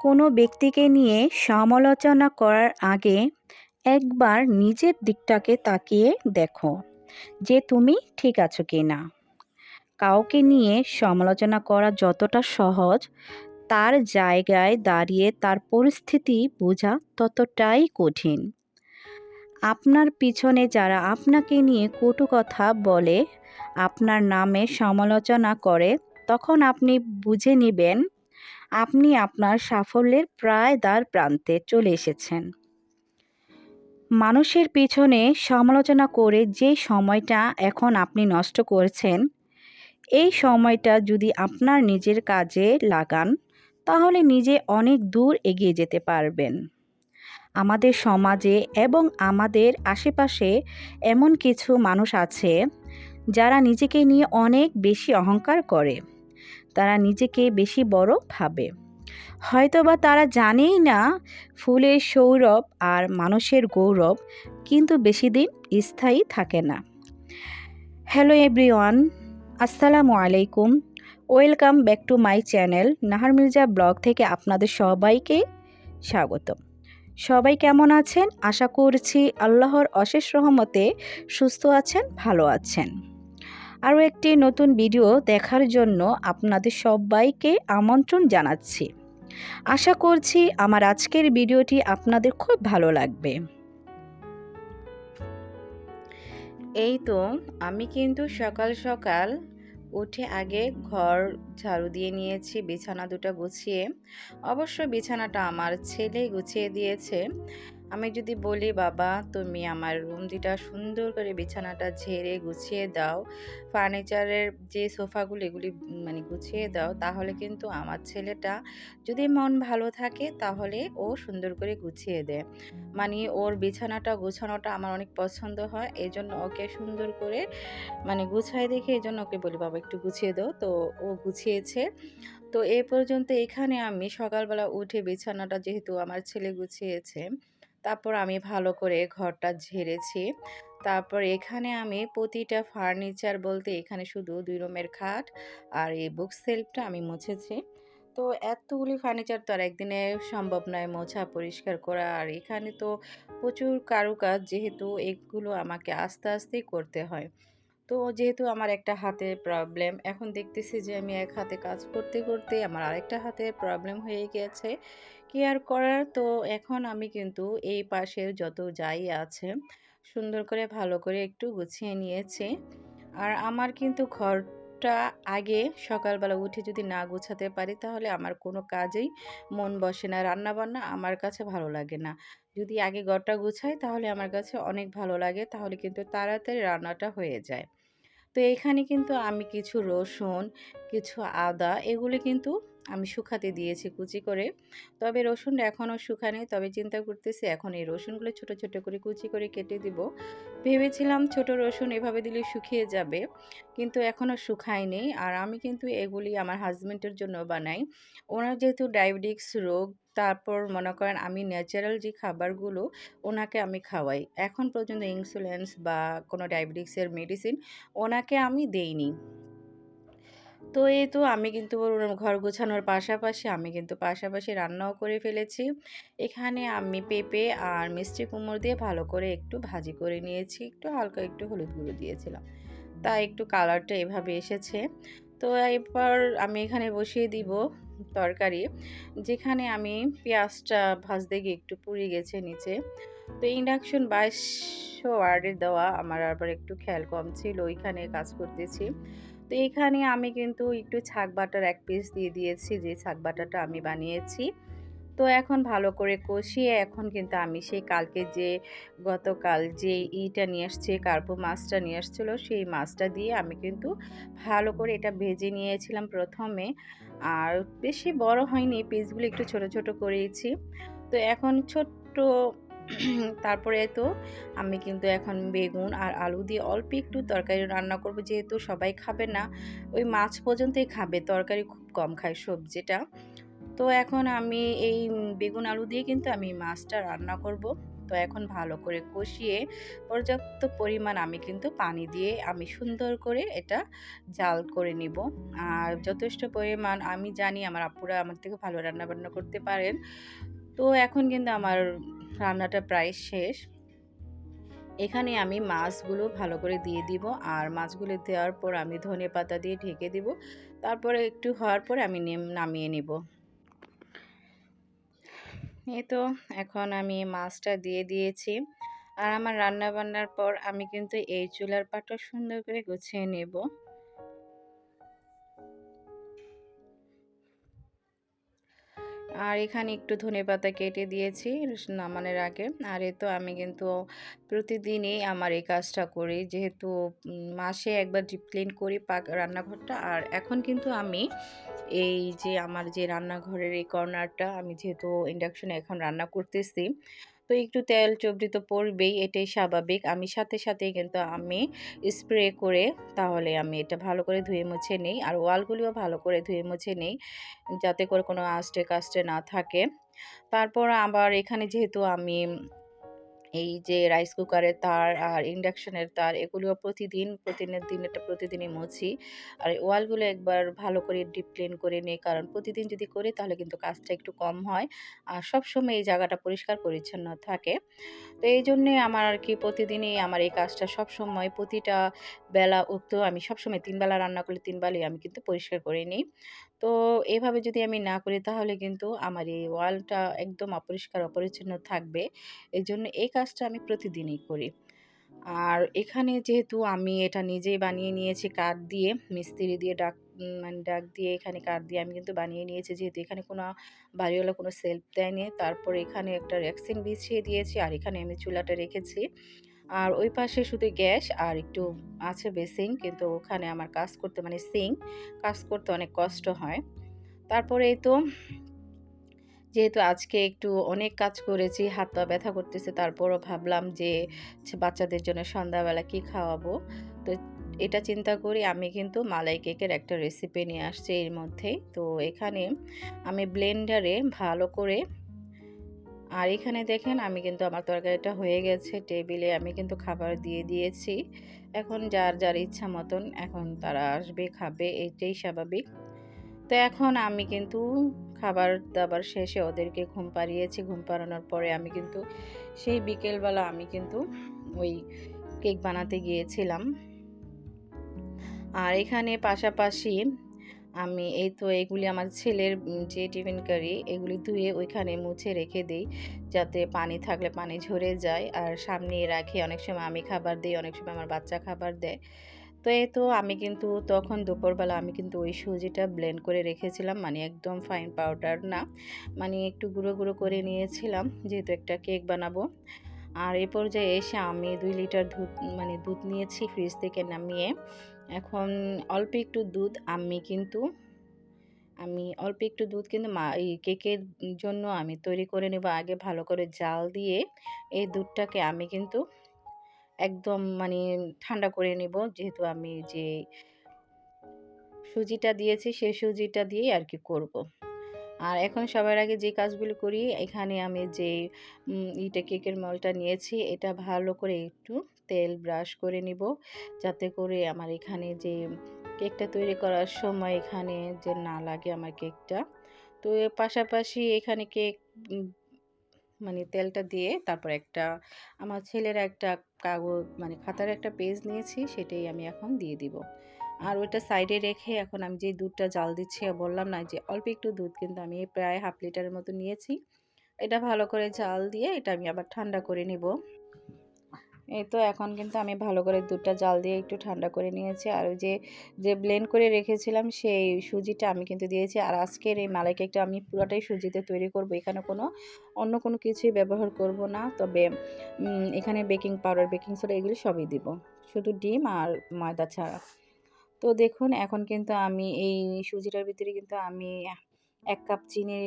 কোনো ব্যক্তিকে নিয়ে সমালোচনা করার আগে একবার নিজের দিকটাকে তাকিয়ে দেখো যে তুমি ঠিক আছো কি না। কাউকে নিয়ে সমালোচনা করা যতটা সহজ, তার জায়গায় দাঁড়িয়ে তার পরিস্থিতি বোঝা ততটাই কঠিন। আপনার পিছনে যারা আপনাকে নিয়ে কটু কথা বলে, আপনার নামে সমালোচনা করে, তখন আপনি বুঝে নেবেন আপনি আপনার সাফল্যের প্রায় দ্বার প্রান্তে চলে এসেছেন। মানুষের পিছনে সমালোচনা করে যে সময়টা এখন আপনি নষ্ট করছেন, এই সময়টা যদি আপনার নিজের কাজে লাগান, তাহলে নিজে অনেক দূর এগিয়ে যেতে পারবেন। আমাদের সমাজে এবং আমাদের আশেপাশে এমন কিছু মানুষ আছে, যারা নিজেকে নিয়ে অনেক বেশি অহংকার করে। তারা নিজেকে বেশি বড় ভাবে। হয়তোবা তারা জানেই না ফুলের সৌরভ আর মানুষের গৌরব, কিন্তু বেশি দিন স্থায়ী থাকে না। হ্যালো এভরিওয়ান, আসসালামু আলাইকুম। Welcome back to my channel Nahar Mirza blog থেকে আপনাদের সবাইকে স্বাগতম। সবাই কেমন আছেন? আশা করছি আল্লাহর অশেষ রহমতে সুস্থ আছেন, ভালো আছেন। আরও একটি নতুন ভিডিও দেখার জন্য আপনাদের সবাইকে আমন্ত্রণ জানাচ্ছি। আশা করছি আমার আজকের ভিডিওটি আপনাদের খুব ভালো লাগবে। এই তো, আমি কিন্তু সকাল সকাল উঠে আগে ঘর ঝাড়ু দিয়ে নিয়েছি, বিছানা দুটো গুছিয়ে। অবশ্য বিছানাটা আমার ছেলেই গুছিয়ে দিয়েছে। আমি যদি বলি, বাবা, তুমি আমার রুম দুটা সুন্দর করে বিছানাটা ঝেড়ে গুছিয়ে দাও। ফার্নিচারের যে সোফাগুলো, এগুলি মানে গুছিয়ে দাও, তাহলে কিন্তু আমার ছেলেটা যদি মন ভালো থাকে, তাহলে ও সুন্দর করে গুছিয়ে দেয় মানে ওর বিছানাটা গুছানোটা আমার অনেক পছন্দ হয়। এই জন্য ওকে সুন্দর করে মানে গুছাই দেখে এই জন্য ওকে বলি, বাবা, একটু গুছিয়ে দাও। তো ও গুছিয়েছে। তো এ পর্যন্ত এখানে আমি সকালবেলা উঠে বিছানাটা যেহেতু আমার ছেলে গুছিয়েছে তারপর আমি ভালো করে ঘরটা ঝেড়েছি। তারপর এখানে আমি প্রতিটা ফার্নিচার বলতে এখানে শুধু দুই রুমের খাট আর এই বুক সেলফটা আমি মুছেছি। তো এতগুলি ফার্নিচার তো আর একদিনে সম্ভব নয় মোছা পরিষ্কার করা। আর এখানে তো প্রচুর কারুকাজ যেহেতু এগুলো আমাকে আস্তে আস্তেই করতে হয়। তো যেহেতু আমার একটা হাতে প্রবলেম এখন দেখতেছি যে আমি এক হাতে কাজ করতে করতে আমার আরেকটা হাতে প্রবলেম হয়ে গেছে। কি আর করার, তো এখন আমি কিন্তু এই পাশে যত যাই আছে, সুন্দর করে ভালো করে একটু গুছিয়ে নিয়েছি। আর আমার কিন্তু ঘরটা আগে সকালবেলা উঠে যদি না গুছাতে পারি, তাহলে আমার কোনো কাজেই মন বসে না। রান্নাবান্না আমার কাছে ভালো লাগে না। যদি আগে ঘরটা গুছাই, তাহলে আমার কাছে অনেক ভালো লাগে, তাহলে কিন্তু তাড়াতাড়ি রান্নাটা হয়ে যায়। তো এইখানে কিন্তু আমি কিছু রসুন কিছু আদা এগুলি কিন্তু আমি শুকাতে দিয়েছি কুচি করে। তবে রসুনটা এখনও শুকানি তবে চিন্তা করতেছি এখন এই রসুনগুলো ছোট ছোট করে কুচি করে কেটে দিব। ভেবেছিলাম ছোট রসুন এভাবে দিলে শুকিয়ে যাবে, কিন্তু এখনও শুকায়নি। আর আমি কিন্তু এগুলি আমার হাজব্যান্ডের জন্য বানাই। ওনার যেহেতু ডায়াবেটিক্স রোগ, তারপর মনে করেন আমি ন্যাচারাল যে খাবারগুলো, ওনাকে আমি খাওয়াই। এখন পর্যন্ত ইনসুলেন্স বা কোনো ডায়াবেটিক্সের মেডিসিন ওনাকে আমি দেইনি। তো এই তো আমি কিন্তু ঘর গোছানোর পাশাপাশি আমি কিন্তু পাশাপাশি রান্নাও করে ফেলেছি। এখানে আমি পেঁপে আর মিষ্টি কুমড় দিয়ে ভালো করে একটু ভাজি করে নিয়েছি। একটু হালকা একটু হলুদ গুঁড়ো দিয়েছিলাম। তা একটু কালারটা এভাবে এসেছে। তো এরপর আমি এখানে বসিয়ে দিব তরকারি। যেখানে আমি পেঁয়াজটা ভাজতে গিয়ে একটু পুড়ে গেছে নিচে। তো ইন্ডাকশন বাইশশো ওয়ার্ডের দেওয়া আমার আবার একটু খেয়াল কম ছিল, ওইখানে কাজ করতেছি। তো এখানে আমি কিন্তু একটু ছাক বাটার এক পিস দিয়ে দিয়েছি, যে ছাক বাটাটা আমি বানিয়েছি। তো এখন ভালো করে কষিয়ে এখন কিন্তু আমি সেই কালকে যে গতকাল যে ইটা নিয়ে আসছে, কার্পো মাছটা নিয়ে আসছিল, সেই মাছটা দিয়ে আমি কিন্তু ভালো করে এটা ভেজে নিয়েছিলাম প্রথমে। আর বেশি বড় হয়নি পিসগুলো একটু ছোট ছোট করেছি তো এখন ছোট্ট তারপরে তো আমি কিন্তু এখন বেগুন আর আলু দিয়ে অল্প একটু তরকারি রান্না করব, যেহেতু সবাই খাবে না। ওই মাছ পর্যন্তই খাবে, তরকারি খুব কম খায় সবজিটা। তো এখন আমি এই বেগুন আলু দিয়ে কিন্তু আমি মাছটা রান্না করব। তো এখন ভালো করে কষিয়ে পর্যাপ্ত পরিমাণ আমি কিন্তু পানি দিয়ে আমি সুন্দর করে এটা জাল করে নিব। আর যথেষ্ট পরিমাণ আমি জানি আমার আপুরা আমার থেকে ভালো রান্না বান্না করতে পারেন। তো এখন কিন্তু আমার রান্নাটা প্রায় শেষ। এখানে আমি মাছগুলো ভালো করে দিয়ে দিব আর মাছগুলো দেওয়ার পর আমি ধনে পাতা দিয়ে ঢেকে দিব। তারপরে একটু হওয়ার পর আমি নামিয়ে নিব। এই তো এখন আমি মাছটা দিয়ে দিয়েছি। আর আমার রান্না বান্নার পর আমি কিন্তু এই চুলার পাটা সুন্দর করে গুছিয়ে নেব। আর এখানে একটু ধনে পাতা কেটে দিয়েছি নামানোর আগে। আর এ তো আমি কিন্তু প্রতিদিনই আমার এই কাজটা করি। যেহেতু মাসে একবার ডিপ ক্লিন করি পাক, রান্নাঘরটা। আর এখন কিন্তু আমি এই যে, আমার যে রান্নাঘরের এই কর্নারটা, আমি যেহেতু ইন্ডাকশনে এখন রান্না করতেছি তো একটু তেল চবড়ি তো পড়বেই এটাই স্বাভাবিক। আমি সাথে সাথে কিন্তু আমি স্প্রে করে তাহলে আমি এটা ভালো করে ধুয়ে মুছে নিই। আর ওয়ালগুলিও ভালো করে ধুয়ে মুছে নিই, যাতে করে কোনো আস্টে কাস্টে না থাকে। তারপর আবার এখানে যেহেতু আমি এই যে রাইস কুকারের তার আর ইন্ডাকশনের তার, এগুলো প্রতিদিন, প্রতিদিনের দিন এটা প্রতিদিনই মুছি। আর ওয়ালগুলো একবার ভালো করে ডিপ ক্লিন করে নিই। কারণ প্রতিদিন যদি করি তাহলে কিন্তু কাজটা একটু কম হয়। আর সবসময় এই জায়গাটা পরিষ্কার পরিচ্ছন্ন থাকে। তো এই জন্যে আমার আর কি প্রতিদিনই আমার এই কাজটা সব সময় প্রতিটা বেলা উক্ত আমি সবসময় তিন বেলা রান্না করলে তিনবেলাই আমি কিন্তু পরিষ্কার করে নিই। তো এভাবে যদি আমি না করি তাহলে কিন্তু আমার এই ওয়ালটা একদম অপরিষ্কার, অপরিচ্ছন্ন থাকবে। এই জন্য এই কাজটা আমি প্রতিদিনই করি। আর এখানে যেহেতু আমি এটা নিজেই বানিয়ে নিয়েছি কাঠ দিয়ে, মিস্ত্রি দিয়ে, ডাক মানে ডাক দিয়ে এখানে কাঠ দিয়ে আমি কিন্তু বানিয়ে নিয়েছি। যেহেতু এখানে কোনো বাড়িওয়ালা কোনো সেলফ দেয়নি, তারপর এখানে একটা র্যাক্সিন বিছিয়ে দিয়েছি আর এখানে আমি চুলাটা রেখেছি। আর ওই পাশে শুধু গ্যাস আর একটু আছে বেসিং কিন্তু ওখানে আমার কাজ করতে মানে সিং কাজ করতে অনেক কষ্ট হয়। তারপরে এই তো যেহেতু আজকে একটু অনেক কাজ করেছি, হাত পা ব্যথা করতেছে, তারপরও ভাবলাম যে বাচ্চাদের জন্য সন্ধ্যাবেলা কি খাওয়াবো? তো এটা চিন্তা করি, আমি কিন্তু মালাই কেকের একটা রেসিপি নিয়ে আসছি এর মধ্যেই তো এখানে আমি ব্লেন্ডারে ভালো করে আর এখানে দেখেন আমি কিন্তু আমার তরকারিটা হয়ে গেছে টেবিলে আমি কিন্তু খাবার দিয়ে দিয়েছি। এখন যার যার ইচ্ছা মতন এখন তারা আসবে, খাবে, এটাই স্বাভাবিক। তো এখন আমি কিন্তু খাবার দাবার শেষে ওদেরকে ঘুম পাড়িয়েছি। ঘুম পাড়ানোর পরে আমি কিন্তু সেই বিকেলবেলা আমি কিন্তু ওই কেক বানাতে গিয়েছিলাম। আর এখানে পাশাপাশি আমি এই তো এগুলি আমার ছেলের যে টিফিন কারি, এগুলি ধুয়ে ওইখানে মুছে রেখে দিই যাতে পানি থাকলে পানি ঝরে যায়। আর সামনে রাখি, অনেক সময় আমি খাবার দিই, অনেক সময় আমার বাচ্চা খাবার দেয়। তো এই তো আমি কিন্তু তখন দুপুরবেলা আমি কিন্তু ওই সুজিটা ব্লেন্ড করে রেখেছিলাম। মানে একদম ফাইন পাউডার না। মানে একটু গুঁড়ো গুঁড়ো করে নিয়েছিলাম, যেহেতু একটা কেক বানাবো। আর এ পর্যায়ে এসে আমি দুই লিটার দুধ মানে দুধ নিয়েছি ফ্রিজ থেকে নামিয়ে। এখন অল্প একটু দুধ আমি কিন্তু, আমি অল্প একটু দুধ কিন্তু মা, এই কেকের জন্য আমি তৈরি করে নেব। আগে ভালো করে জাল দিয়ে এই দুধটাকে আমি কিন্তু একদম মানে ঠান্ডা করে নেব। যেহেতু আমি যে সুজিটা দিয়েছি সেই সুজিটা দিয়েই আর কি করব। আর এখন সবার আগে যে কাজগুলো করি, এখানে আমি যে ইটা কেকের মলটা নিয়েছি, এটা ভালো করে একটু তেল ব্রাশ করে নিব। যাতে করে আমার এখানে যে কেকটা তৈরি করার সময় এখানে যে না লাগে আমার কেকটা। তো পাশাপাশি এখানে কেক মানে তেলটা দিয়ে তারপর একটা, আমার ছেলের একটা কাগজ মানে খাতার একটা পেজ নিয়েছি, সেটাই আমি এখন দিয়ে দিব। আর ওইটা সাইডে রেখে এখন আমি যে দুধটা জাল দিচ্ছি বললাম না যে অল্প একটু দুধ, কিন্তু আমি প্রায় হাফ লিটারের মতো নিয়েছি। এটা ভালো করে জাল দিয়ে এটা আমি আবার ঠান্ডা করে নিব। এই তো এখন কিন্তু আমি ভালো করে দুধটা জাল দিয়ে একটু ঠান্ডা করে নিয়েছি। আর ওই যে যে ব্লেন্ড করে রেখেছিলাম সেই সুজিটা আমি কিন্তু দিয়েছি। আর আজকের এই মালাই কেকটা আমি পুরোটাই সুজিতে তৈরি করব। এখানে কোনো অন্য কোনো কিছুই ব্যবহার করব না। তবে এখানে বেকিং পাউডার বেকিং সোডা এগুলি সবই দিব। শুধু ডিম আর ময়দা ছাড়া। তো দেখুন, এখন কিন্তু আমি এই সুজিটার ভিতরে কিন্তু আমি এক কাপ চিনি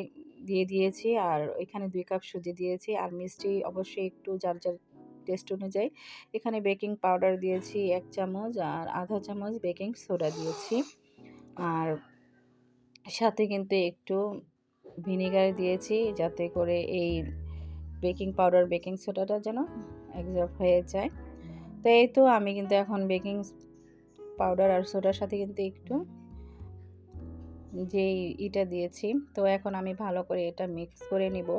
দিয়ে দিয়েছি। আর এখানে দুই কাপ সুজি দিয়েছি। আর মিষ্টি অবশ্যই একটু যার যার টেস্ট অনুযায়ী। এখানে বেকিং পাউডার দিয়েছি এক চামচ আর আধা চামচ বেকিং সোডা দিয়েছি। আর সাথে কিন্তু একটু ভিনিগার দিয়েছি যাতে করে এই বেকিং পাউডার বেকিং সোডাটা যেন অ্যাবজর্ব হয়ে যায়। তো এই তো আমি কিন্তু এখন বেকিং পাউডার আর সোডার সাথে কিন্তু একটু যে ইটা দিয়েছি। তো এখন আমি ভালো করে এটা মিক্স করে নিব।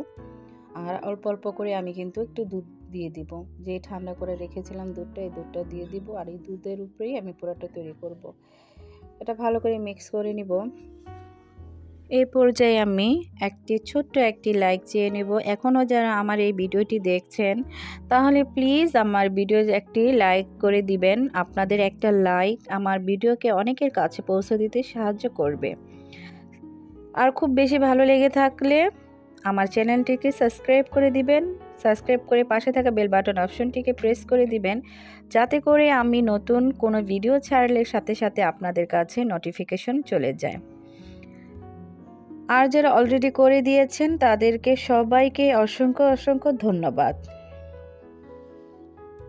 আর অল্প অল্প করে আমি কিন্তু একটু দুধ দিয়ে দিব। যে ঠান্ডা করে রেখেছিলাম দুধটা, এই দুধটা দিয়ে দিব আর এই দুধের উপরেই আমি পুরোটা তৈরি করব। এটা ভালো করে মিক্স করে নিব। এই পর্যায়ে আমি একটি, ছোট্ট একটি লাইক চেয়ে নেব। এখনও যারা আমার এই ভিডিওটি দেখছেন, তাহলে প্লিজ আমার ভিডিও একটি লাইক করে দিবেন। আপনাদের একটা লাইক আমার ভিডিওকে অনেকের কাছে পৌঁছে দিতে সাহায্য করবে। আর খুব বেশি ভালো লেগে থাকলে আমার চ্যানেলটিকে সাবস্ক্রাইব করে দিবেন। সাবস্ক্রাইব করে পাশে থাকা বেল বাটন অপশনটিকে প্রেস করে দিবেন, যাতে করে আমি নতুন কোনো ভিডিও ছাড়লে সাথে সাথে আপনাদের কাছে নোটিফিকেশন চলে যায়। আর যারা অলরেডি করে দিয়েছেন, তাদেরকে সবাইকে অসংখ্য অসংখ্য ধন্যবাদ।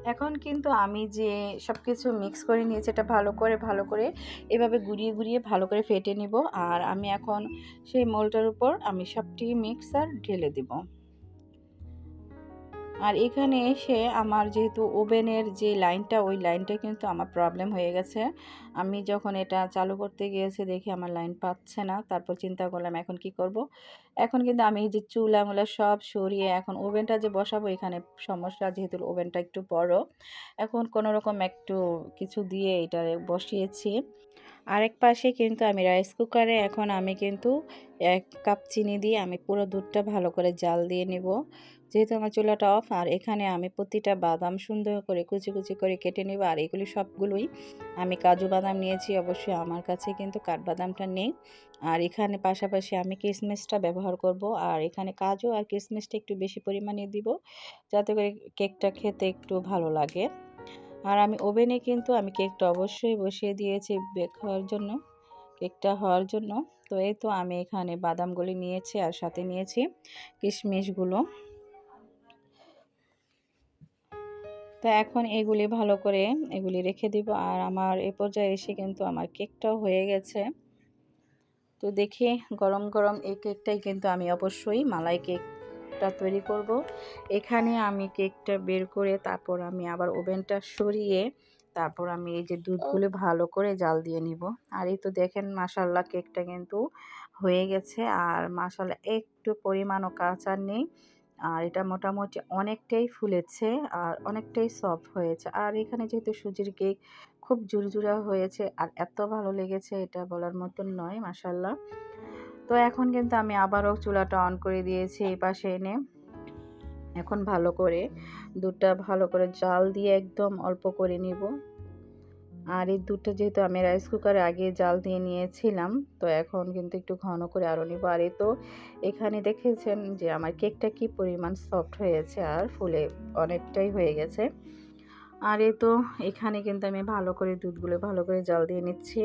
এখন কিন্তু আমি যে সব কিছু মিক্স করে নিয়েছি, এটা ভালো করে ভালো করে এভাবে গুড়িয়ে গুড়িয়ে ভালো করে ফেটে নিব। আর আমি এখন সেই মোলটার উপর আমি সবটি মিক্সার ঢেলে দেব। আর এখানে এসে আমার যেহেতু ওভেনের যে লাইনটা, ওই লাইনটা কিন্তু আমার প্রবলেম হয়ে গেছে। আমি যখন এটা চালু করতে গিয়েছি দেখি আমার লাইন পাচ্ছে না। তারপর চিন্তা করলাম এখন কি করব। এখন কিন্তু আমি যে চুলা মুলা সব সরিয়ে এখন ওভেনটা যে বসাবো, এখানে সমস্যা যেহেতু ওভেনটা একটু বড়। এখন কোনো রকম একটু কিছু দিয়ে এটা বসিয়েছি। আরেক পাশে কিন্তু আমি রাইস কুকারে এখন আমি কিন্তু এক কাপ চিনি দিয়ে আমি পুরো দুধটা ভালো করে জাল দিয়ে নেব। যেহেতু আমার চুলাটা অফ আর এখানে আমি প্রতিটা বাদাম সুন্দর করে কুচি কুচি করে কেটে নেব, আর এগুলি সবগুলোই আমি কাজু বাদাম নিয়েছি, অবশ্যই আমার কাছে কিন্তু কাঠবাদামটা নেই। আর এখানে পাশাপাশি আমি কিসমিসটা ব্যবহার করব, আর এখানে কাজু আর কিসমিসটা একটু বেশি পরিমাণে দিব, যাতে করে কেকটা খেতে একটু ভালো লাগে। আর আমি ওভেনে কিন্তু আমি কেকটা অবশ্যই বসিয়ে দিয়েছি বেক হওয়ার জন্য, কেকটা হওয়ার জন্য। তো এই তো আমি এখানে বাদামগুলি নিয়েছি আর সাথে নিয়েছি কিশমিশগুলো তো এখন এগুলি ভালো করে এগুলি রেখে দিব। আর আমার এ পর্যায়ে এসে কিন্তু আমার কেকটাও হয়ে গেছে। তো দেখি গরম গরম এই কেকটাই কিন্তু আমি অবশ্যই মালাই কেকটা তৈরি করব। এখানে আমি কেকটা বের করে তারপর আমি আবার ওভেনটা সরিয়ে তারপর আমি এই যে দুধগুলো ভালো করে জাল দিয়ে নিব। আর এই তো দেখেন মাসাল্লা কেকটা কিন্তু হয়ে গেছে। আর মাসাল্লা একটু পরিমাণও কাঁচা নেই। আর এটা মোটামুটি অনেকটাই ফুলেছে আর অনেকটাই সফট হয়েছে। আর এখানে যেহেতু সুজির কেক খুব জুরজুরা হয়েছে আর এত ভালো লেগেছে এটা বলার মতন নয় মাসাল্লাহ তো এখন কিন্তু আমি আবারও চুলাটা অন করে দিয়েছি এই পাশে এনে। এখন ভালো করে দুধটা ভালো করে জাল দিয়ে একদম অল্প করে নিব। আর এই দুধটা যেহেতু আমি রাইস কুকারে আগে জাল দিয়ে নিয়েছিলাম, তো এখন কিন্তু একটু ঘন করে আরও নিব। আর এই তো এখানে দেখেছেন যে আমার কেকটা কি পরিমাণ সফট হয়েছে আর ফুলে অনেকটাই হয়ে গেছে। আর এই তো এখানে কিন্তু আমি ভালো করে দুধগুলো ভালো করে জাল দিয়ে নিচ্ছি।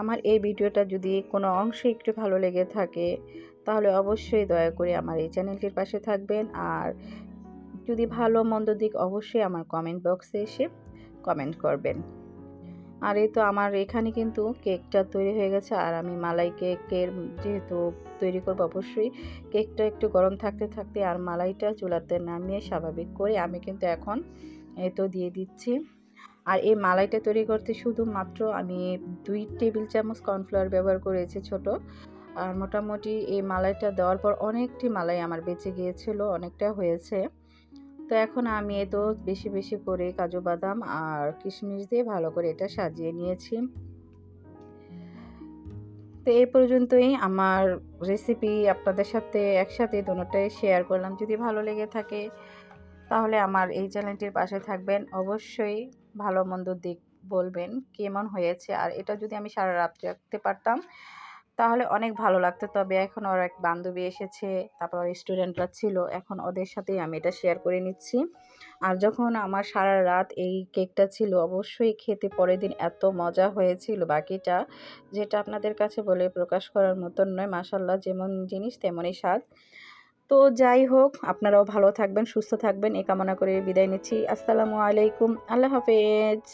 আমার এই ভিডিওটা যদি কোনো অংশে একটু ভালো লেগে থাকে, তাহলে অবশ্যই দয়া করে আমার এই চ্যানেলটির পাশে থাকবেন। আর যদি ভালো মন্দ দিক অবশ্যই আমার কমেন্ট বক্সে এসে কমেন্ট করবেন। আর এই তো আমার এখানে কিন্তু কেকটা তৈরি হয়ে গেছে, আর আমি মালাই কেকের যেহেতু তৈরি করব অবশ্যই কেকটা একটু গরম থাকতে থাকতে আর মালাইটা চুলাতে নামিয়ে স্বাভাবিক করে আমি কিন্তু এখন এই তো দিয়ে দিচ্ছি। আর এই মালাইটা তৈরি করতে শুধুমাত্র আমি দুই টেবিল চামচ কর্নফ্লাওয়ার ব্যবহার করেছি ছোট। আর মোটামুটি এই মালাইটা দেওয়ার পর অনেকটি মালাই আমার বেঁচে গিয়েছিল, অনেকটা হয়েছে। তো এখন আমি এ তো বেশি বেশি করে কাজু বাদাম আর কিশমিশ দিয়ে ভালো করে এটা সাজিয়ে নিয়েছি। তো এই পর্যন্তই আমার রেসিপি আপনাদের সাথে একসাথে দুটোটাই শেয়ার করলাম। যদি ভালো লেগে থাকে, তাহলে আমার এই চ্যানেলটির পাশে থাকবেন। অবশ্যই ভালো মন্দ দিক বলবেন, কেমন হয়েছে? আর এটা যদি আমি সারা রাত রাখতে পারতাম তাহলে অনেক ভালো লাগতো। তবে এখন ওর এক বান্ধবী এসেছে, তারপর স্টুডেন্টরা ছিল, এখন ওদের সাথেই আমি এটা শেয়ার করে নিচ্ছি। আর যখন আমার সারা রাত এই কেকটা ছিল, অবশ্যই খেতে পরের দিন এত মজা হয়েছিল বাকিটা, যেটা আপনাদের কাছে বলে প্রকাশ করার মতন নয় মাসাল্লাহ যেমন জিনিস তেমনই স্বাদ। তো যাই হোক, আপনারাও ভালো থাকবেন, সুস্থ থাকবেন এ কামনা করে বিদায় নিচ্ছি। আসসালামু আলাইকুম, আল্লাহ হাফেজ।